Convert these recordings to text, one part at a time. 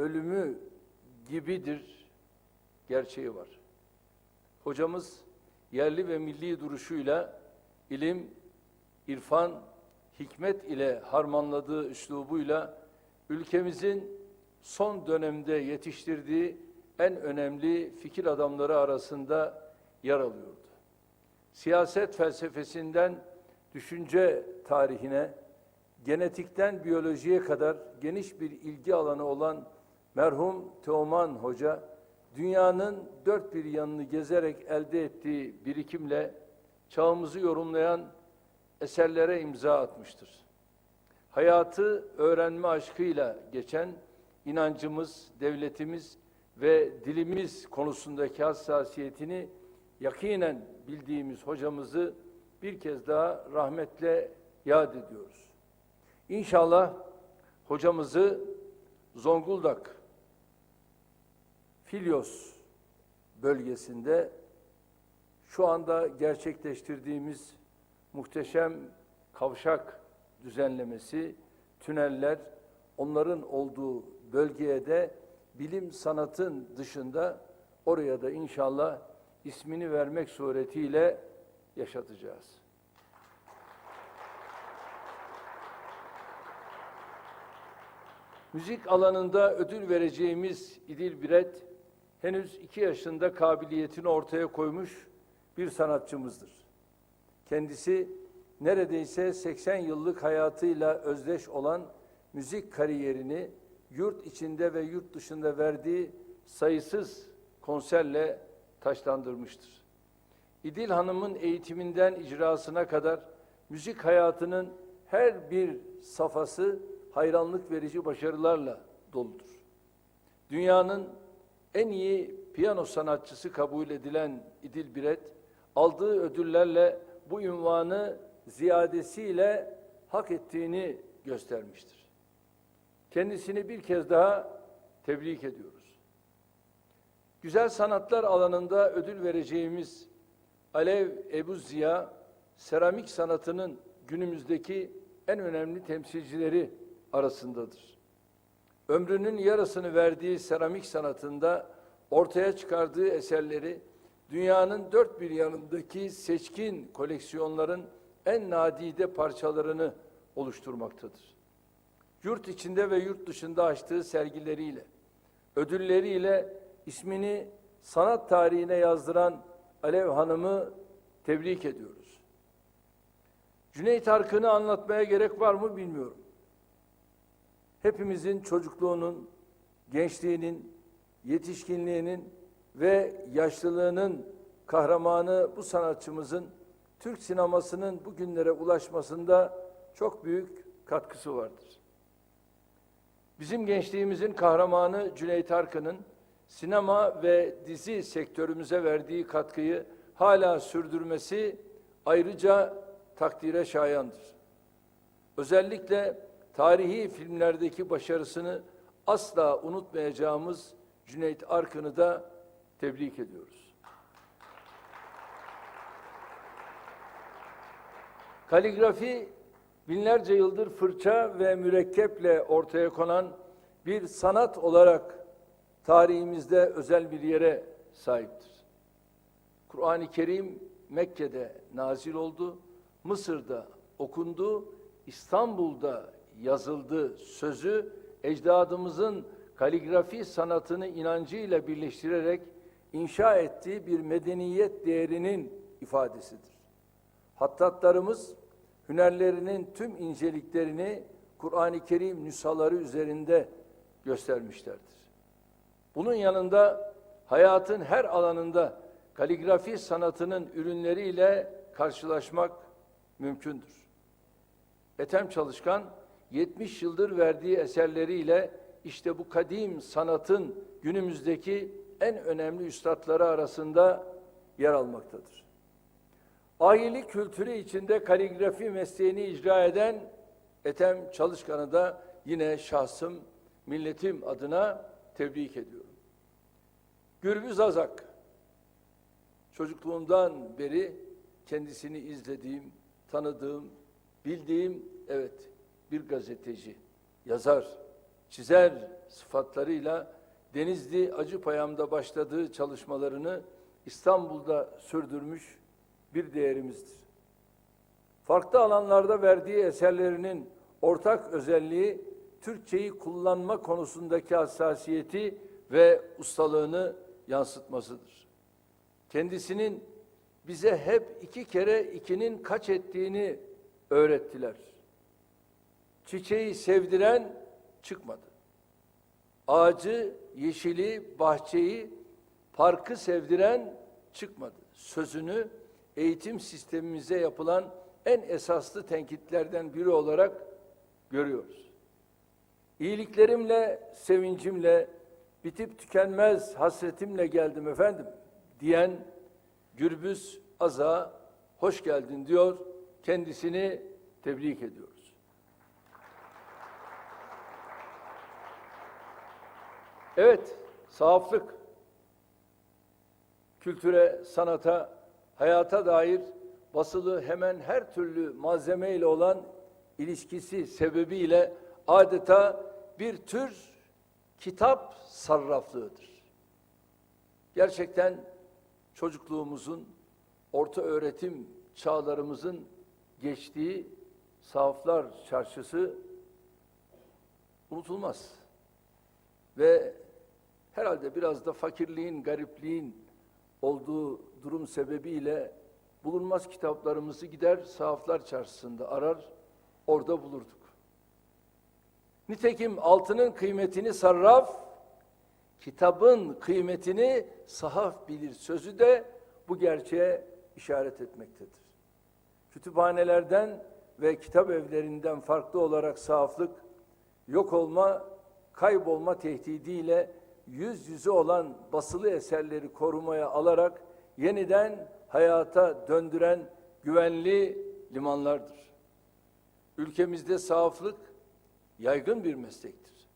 ölümü gibidir gerçeği var. Hocamız yerli ve milli duruşuyla ilim, irfan, hikmet ile harmanladığı üslubuyla ülkemizin son dönemde yetiştirdiği en önemli fikir adamları arasında yer alıyordu. Siyaset felsefesinden düşünce tarihine, genetikten biyolojiye kadar geniş bir ilgi alanı olan merhum Teoman Hoca, dünyanın dört bir yanını gezerek elde ettiği birikimle çağımızı yorumlayan eserlere imza atmıştır. Hayatı öğrenme aşkıyla geçen inancımız, devletimiz ve dilimiz konusundaki hassasiyetini yakinen bildiğimiz hocamızı bir kez daha rahmetle yad ediyoruz. İnşallah hocamızı Zonguldak, Filyos bölgesinde şu anda gerçekleştirdiğimiz muhteşem kavşak düzenlemesi, tüneller, onların olduğu bölgeye de bilim sanatın dışında oraya da inşallah ismini vermek suretiyle yaşatacağız. Müzik alanında ödül vereceğimiz İdil Biret, henüz iki yaşında kabiliyetini ortaya koymuş bir sanatçımızdır. Kendisi neredeyse 80 yıllık hayatıyla özdeş olan müzik kariyerini yurt içinde ve yurt dışında verdiği sayısız konserle taşlandırmıştır. İdil Hanım'ın eğitiminden icrasına kadar müzik hayatının her bir safhası hayranlık verici başarılarla doludur. Dünyanın en iyi piyano sanatçısı kabul edilen İdil Biret, aldığı ödüllerle bu ünvanı ziyadesiyle hak ettiğini göstermiştir. Kendisini bir kez daha tebrik ediyoruz. Güzel sanatlar alanında ödül vereceğimiz Alev Ebu Ziya, seramik sanatının günümüzdeki en önemli temsilcileri arasındadır. Ömrünün yarısını verdiği seramik sanatında ortaya çıkardığı eserleri dünyanın dört bir yanındaki seçkin koleksiyonların en nadide parçalarını oluşturmaktadır. Yurt içinde ve yurt dışında açtığı sergileriyle, ödülleriyle ismini sanat tarihine yazdıran Alev Hanım'ı tebrik ediyoruz. Cüneyt Arkın'ı anlatmaya gerek var mı bilmiyorum. Hepimizin çocukluğunun, gençliğinin, yetişkinliğinin ve yaşlılığının kahramanı bu sanatçımızın Türk sinemasının bugünlere ulaşmasında çok büyük katkısı vardır. Bizim gençliğimizin kahramanı Cüneyt Arkın'ın sinema ve dizi sektörümüze verdiği katkıyı hala sürdürmesi ayrıca takdire şayandır. Özellikle tarihi filmlerdeki başarısını asla unutmayacağımız Cüneyt Arkın'ı da tebrik ediyoruz. Kaligrafi binlerce yıldır fırça ve mürekkeple ortaya konan bir sanat olarak tarihimizde özel bir yere sahiptir. Kur'an-ı Kerim Mekke'de nazil oldu, Mısır'da okundu, İstanbul'da yazıldı sözü ecdadımızın kaligrafi sanatını inancıyla birleştirerek inşa ettiği bir medeniyet değerinin ifadesidir. Hattatlarımız hünerlerinin tüm inceliklerini Kur'an-ı Kerim nüshaları üzerinde göstermişlerdir. Bunun yanında hayatın her alanında kaligrafi sanatının ürünleriyle karşılaşmak mümkündür. Ethem Çalışkan 70 yıldır verdiği eserleriyle işte bu kadim sanatın günümüzdeki en önemli üstadları arasında yer almaktadır. Ahilik kültürü içinde kaligrafi mesleğini icra eden Ethem Çalışkan'ı da yine şahsım, milletim adına tebrik ediyorum. Gürbüz Azak, çocukluğumdan beri kendisini izlediğim, tanıdığım, bildiğim, evet bir gazeteci, yazar, çizer sıfatlarıyla Denizli Acıpayam'da başladığı çalışmalarını İstanbul'da sürdürmüş bir değerimizdir. Farklı alanlarda verdiği eserlerinin ortak özelliği Türkçeyi kullanma konusundaki hassasiyeti ve ustalığını yansıtmasıdır. Kendisinin bize hep iki kere ikinin kaç ettiğini öğrettiler. Çiçeği sevdiren çıkmadı. Ağacı, yeşili, bahçeyi, parkı sevdiren çıkmadı. Sözünü eğitim sistemimize yapılan en esaslı tenkitlerden biri olarak görüyoruz. İyiliklerimle, sevincimle, bitip tükenmez hasretimle geldim efendim diyen Gürbüz Aza hoş geldin diyor. Kendisini tebrik ediyoruz. Evet, sahaflık kültüre, sanata, hayata dair basılı hemen her türlü malzemeyle olan ilişkisi sebebiyle adeta bir tür kitap sarraflığıdır. Gerçekten çocukluğumuzun, orta öğretim çağlarımızın geçtiği sahaflar çarşısı unutulmaz. Ve herhalde biraz da fakirliğin, garipliğin olduğu durum sebebiyle bulunmaz kitaplarımızı gider sahaflar çarşısında arar, orada bulurduk. Nitekim altının kıymetini sarraf, kitabın kıymetini sahaf bilir sözü de bu gerçeğe işaret etmektedir. Kütüphanelerden ve kitap evlerinden farklı olarak sahaflık, yok olma, kaybolma tehdidiyle yüz yüze olan basılı eserleri korumaya alarak yeniden hayata döndüren güvenli limanlardır. Ülkemizde sahaflık yaygın bir meslektir.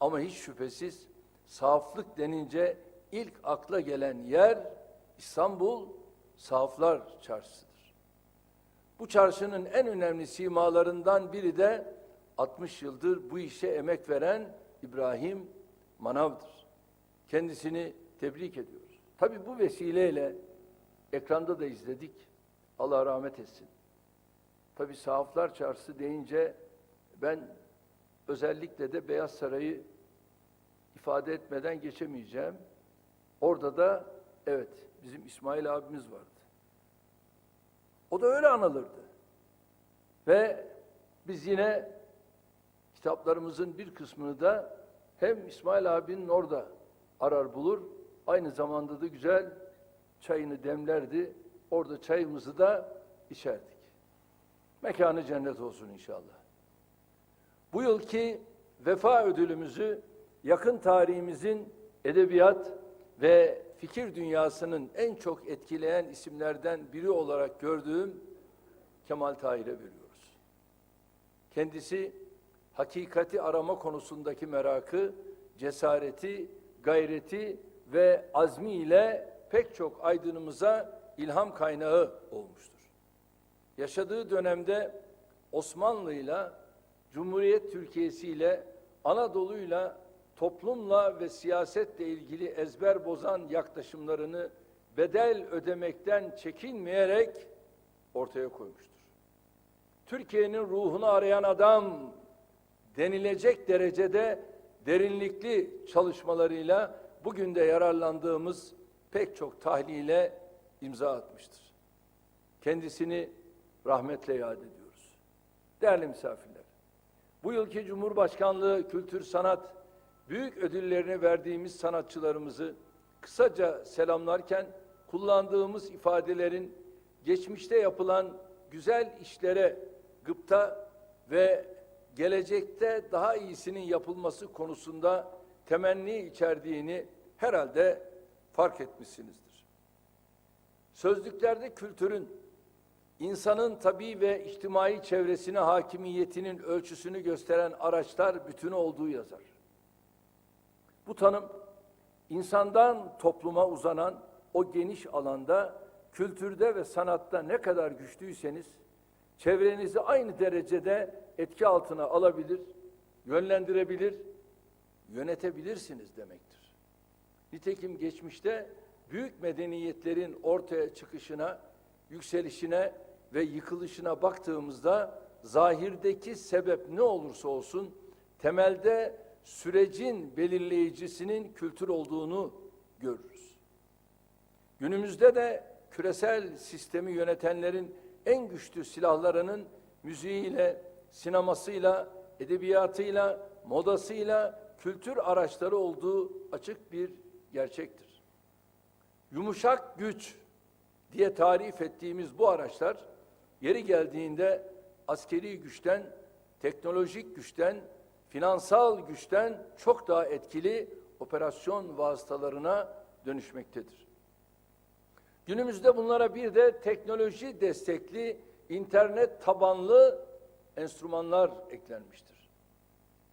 Ama hiç şüphesiz sahaflık denince ilk akla gelen yer İstanbul Sahaflar Çarşısı'dır. Bu çarşının en önemli simalarından biri de 60 yıldır bu işe emek veren İbrahim Manav'dır. Kendisini tebrik ediyoruz. Tabi bu vesileyle ekranda da izledik. Allah rahmet etsin. Tabi sahaflar çarşısı deyince ben özellikle de Beyaz Saray'ı ifade etmeden geçemeyeceğim. Orada da evet bizim İsmail abimiz vardı. O da öyle anılırdı. Ve biz yine kitaplarımızın bir kısmını da hem İsmail abinin orada arar bulur, aynı zamanda da güzel çayını demlerdi. Orada çayımızı da içerdik. Mekanı cennet olsun inşallah. Bu yılki vefa ödülümüzü yakın tarihimizin edebiyat ve fikir dünyasının en çok etkileyen isimlerden biri olarak gördüğüm Kemal Tahir'e veriyoruz. Kendisi hakikati arama konusundaki merakı, cesareti, gayreti ve azmi ile pek çok aydınımıza ilham kaynağı olmuştur. Yaşadığı dönemde Osmanlı'yla, Cumhuriyet Türkiye'siyle, Anadolu'yla, toplumla ve siyasetle ilgili ezber bozan yaklaşımlarını bedel ödemekten çekinmeyerek ortaya koymuştur. Türkiye'nin ruhunu arayan adam denilecek derecede derinlikli çalışmalarıyla bugün de yararlandığımız pek çok tahlile imza atmıştır. Kendisini rahmetle yad ediyoruz. Değerli misafirler, bu yılki Cumhurbaşkanlığı Kültür Sanat büyük ödüllerini verdiğimiz sanatçılarımızı kısaca selamlarken kullandığımız ifadelerin geçmişte yapılan güzel işlere gıpta ve gelecekte daha iyisinin yapılması konusunda temenni içerdiğini herhalde fark etmişsinizdir. Sözlüklerde kültürün insanın tabi ve içtimai çevresine hakimiyetinin ölçüsünü gösteren araçlar bütünü olduğu yazar. Bu tanım insandan topluma uzanan o geniş alanda kültürde ve sanatta ne kadar güçlüyseniz çevrenizi aynı derecede etki altına alabilir, yönlendirebilir, yönetebilirsiniz demektir. Nitekim geçmişte büyük medeniyetlerin ortaya çıkışına, yükselişine ve yıkılışına baktığımızda zahirdeki sebep ne olursa olsun temelde sürecin belirleyicisinin kültür olduğunu görürüz. Günümüzde de küresel sistemi yönetenlerin en güçlü silahlarının müziğiyle, sinemasıyla, edebiyatıyla, modasıyla kültür araçları olduğu açık bir gerçektir. Yumuşak güç diye tarif ettiğimiz bu araçlar yeri geldiğinde askeri güçten, teknolojik güçten, finansal güçten çok daha etkili operasyon vasıtalarına dönüşmektedir. Günümüzde bunlara bir de teknoloji destekli, internet tabanlı enstrümanlar eklenmiştir.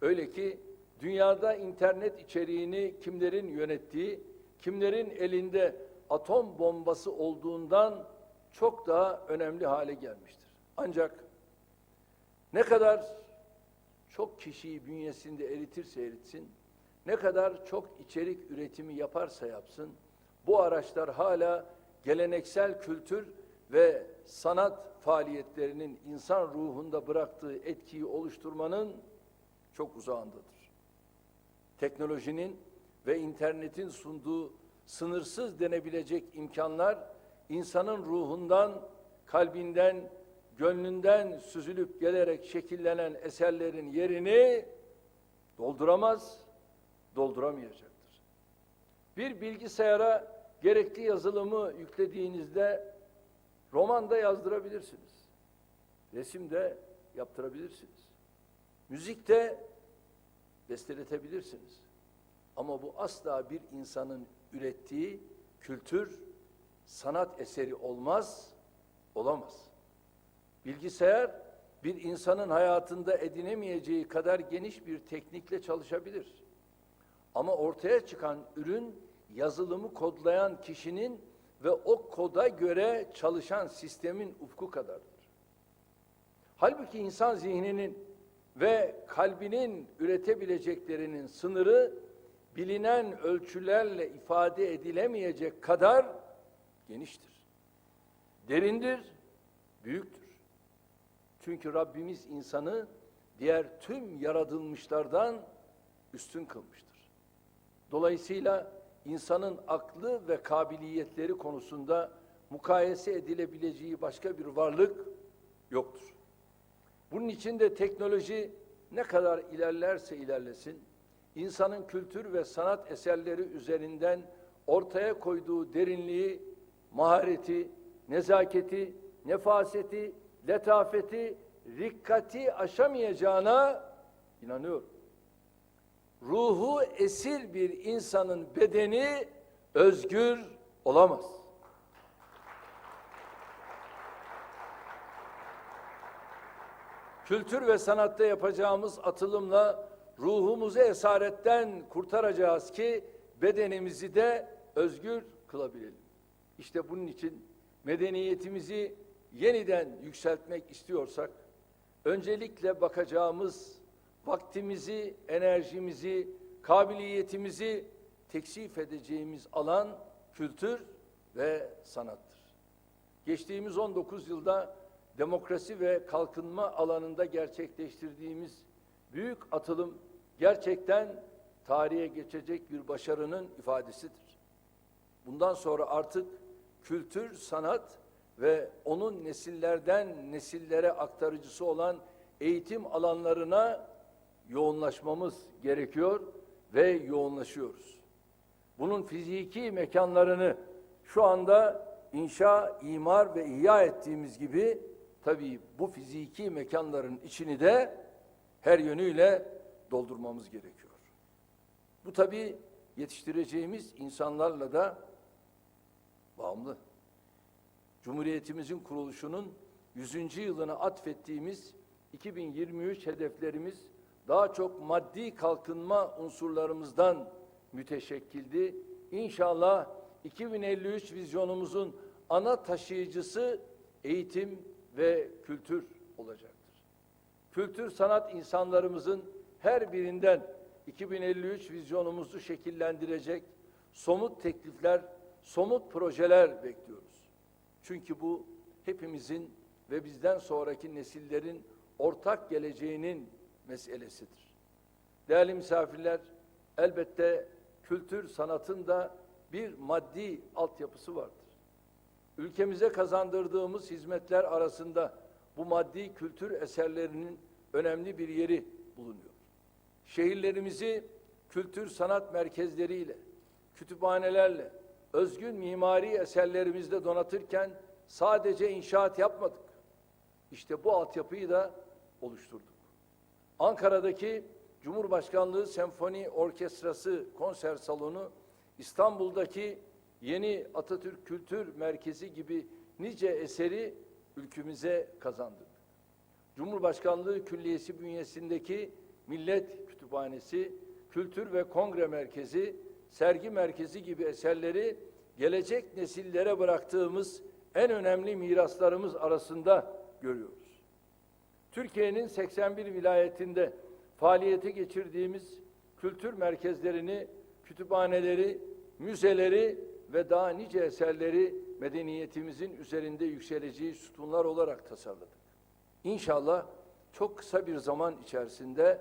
Öyle ki dünyada internet içeriğini kimlerin yönettiği, kimlerin elinde atom bombası olduğundan çok daha önemli hale gelmiştir. Ancak ne kadar çok kişiyi bünyesinde eritirse eritsin, ne kadar çok içerik üretimi yaparsa yapsın, bu araçlar hala geleneksel kültür ve sanat faaliyetlerinin insan ruhunda bıraktığı etkiyi oluşturmanın çok uzağındadır. Teknolojinin ve internetin sunduğu sınırsız denebilecek imkanlar insanın ruhundan, kalbinden, gönlünden süzülüp gelerek şekillenen eserlerin yerini dolduramaz, dolduramayacaktır. Bir bilgisayara gerekli yazılımı yüklediğinizde romanda yazdırabilirsiniz. Resimde yaptırabilirsiniz. Müzikte besteletebilirsiniz. Ama bu asla bir insanın ürettiği kültür, sanat eseri olmaz, olamaz. Bilgisayar bir insanın hayatında edinemeyeceği kadar geniş bir teknikle çalışabilir. Ama ortaya çıkan ürün yazılımı kodlayan kişinin ve o koda göre çalışan sistemin ufku kadardır. Halbuki insan zihninin ve kalbinin üretebileceklerinin sınırı bilinen ölçülerle ifade edilemeyecek kadar geniştir. Derindir, büyüktür. Çünkü Rabbimiz insanı diğer tüm yaratılmışlardan üstün kılmıştır. Dolayısıyla insanın aklı ve kabiliyetleri konusunda mukayese edilebileceği başka bir varlık yoktur. Bunun için de teknoloji ne kadar ilerlerse ilerlesin, insanın kültür ve sanat eserleri üzerinden ortaya koyduğu derinliği, mahareti, nezaketi, nefaseti, letafeti, rikkati aşamayacağına inanıyorum. Ruhu esir bir insanın bedeni özgür olamaz. Kültür ve sanatta yapacağımız atılımla ruhumuzu esaretten kurtaracağız ki bedenimizi de özgür kılabilelim. İşte bunun için medeniyetimizi yeniden yükseltmek istiyorsak öncelikle bakacağımız vaktimizi, enerjimizi, kabiliyetimizi teksif edeceğimiz alan kültür ve sanattır. Geçtiğimiz 19 yılda demokrasi ve kalkınma alanında gerçekleştirdiğimiz büyük atılım gerçekten tarihe geçecek bir başarının ifadesidir. Bundan sonra artık kültür, sanat ve onun nesillerden nesillere aktarıcısı olan eğitim alanlarına yoğunlaşmamız gerekiyor ve yoğunlaşıyoruz. Bunun fiziki mekanlarını şu anda inşa, imar ve ihya ettiğimiz gibi tabii bu fiziki mekanların içini de her yönüyle doldurmamız gerekiyor. Bu tabii yetiştireceğimiz insanlarla da bağımlı. Cumhuriyetimizin kuruluşunun 100. yılına atfettiğimiz 2023 hedeflerimiz daha çok maddi kalkınma unsurlarımızdan müteşekkildi. İnşallah 2053 vizyonumuzun ana taşıyıcısı eğitim ve kültür olacaktır. Kültür sanat insanlarımızın her birinden 2053 vizyonumuzu şekillendirecek somut teklifler, somut projeler bekliyoruz. Çünkü bu hepimizin ve bizden sonraki nesillerin ortak geleceğinin meselesidir. Değerli misafirler, elbette kültür sanatın da bir maddi altyapısı vardır. Ülkemize kazandırdığımız hizmetler arasında bu maddi kültür eserlerinin önemli bir yeri bulunuyor. Şehirlerimizi kültür sanat merkezleriyle, kütüphanelerle, özgün mimari eserlerimizle donatırken sadece inşaat yapmadık. İşte bu altyapıyı da oluşturduk. Ankara'daki Cumhurbaşkanlığı Senfoni Orkestrası konser salonu, İstanbul'daki yeni Atatürk Kültür Merkezi gibi nice eseri ülkemize kazandırdık. Cumhurbaşkanlığı Külliyesi bünyesindeki Millet Kütüphanesi, Kültür ve Kongre Merkezi, Sergi Merkezi gibi eserleri gelecek nesillere bıraktığımız en önemli miraslarımız arasında görüyoruz. Türkiye'nin 81 vilayetinde faaliyete geçirdiğimiz kültür merkezlerini, kütüphaneleri, müzeleri ve daha nice eserleri medeniyetimizin üzerinde yükseleceği sütunlar olarak tasarladık. İnşallah çok kısa bir zaman içerisinde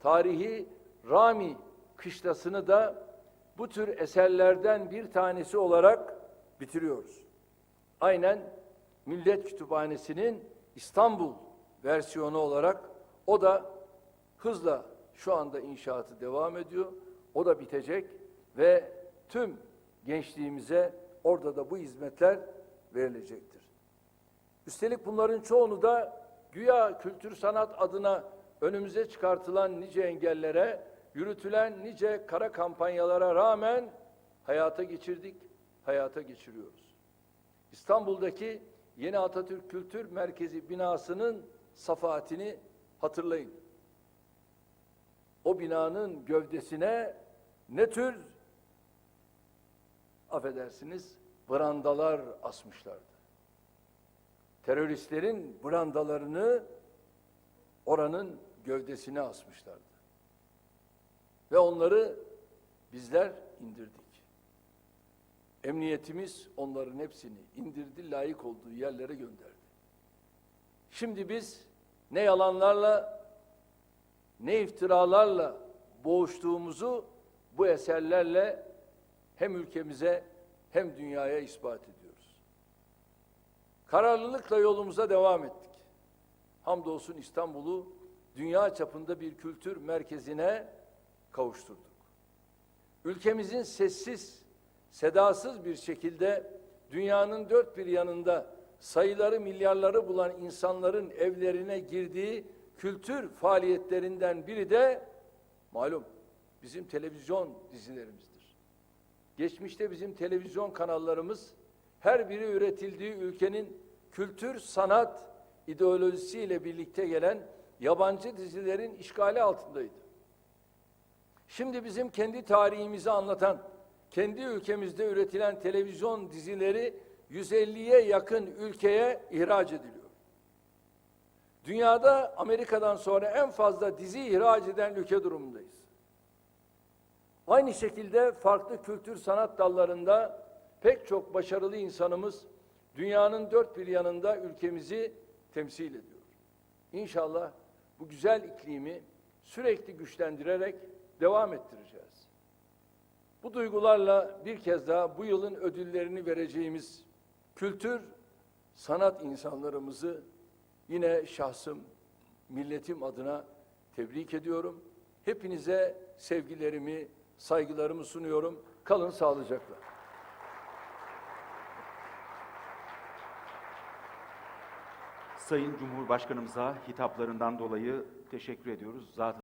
tarihi Rami kışlasını da bu tür eserlerden bir tanesi olarak bitiriyoruz. Aynen Millet Kütüphanesi'nin İstanbul versiyonu olarak o da hızla şu anda inşaatı devam ediyor. O da bitecek ve tüm gençliğimize orada da bu hizmetler verilecektir. Üstelik bunların çoğunu da güya kültür sanat adına önümüze çıkartılan nice engellere, yürütülen nice kara kampanyalara rağmen hayata geçirdik, hayata geçiriyoruz. İstanbul'daki yeni Atatürk Kültür Merkezi binasının safahatini hatırlayın. O binanın gövdesine ne tür affedersiniz brandalar asmışlardı. Teröristlerin brandalarını oranın gövdesine asmışlardı. Ve onları bizler indirdik. Emniyetimiz onların hepsini indirdi, layık olduğu yerlere gönderdi. Şimdi biz ne yalanlarla ne iftiralarla boğuştuğumuzu bu eserlerle hem ülkemize hem dünyaya ispat ediyoruz. Kararlılıkla yolumuza devam ettik. Hamdolsun İstanbul'u dünya çapında bir kültür merkezine kavuşturduk. Ülkemizin sessiz, sedasız bir şekilde dünyanın dört bir yanında sayıları milyarları bulan insanların evlerine girdiği kültür faaliyetlerinden biri de malum bizim televizyon dizilerimizdir. Geçmişte bizim televizyon kanallarımız her biri üretildiği ülkenin kültür sanat ideolojisiyle birlikte gelen yabancı dizilerin işgali altındaydı. Şimdi bizim kendi tarihimizi anlatan, kendi ülkemizde üretilen televizyon dizileri 150'ye yakın ülkeye ihraç ediliyor. Dünyada Amerika'dan sonra en fazla dizi ihraç eden ülke durumundayız. Aynı şekilde farklı kültür sanat dallarında pek çok başarılı insanımız dünyanın dört bir yanında ülkemizi temsil ediyor. İnşallah bu güzel iklimi sürekli güçlendirerek devam ettireceğiz. Bu duygularla bir kez daha bu yılın ödüllerini vereceğimiz kültür, sanat insanlarımızı yine şahsım, milletim adına tebrik ediyorum. Hepinize sevgilerimi, saygılarımı sunuyorum. Kalın sağlıcakla. Sayın Cumhurbaşkanımıza hitaplarından dolayı teşekkür ediyoruz. Zat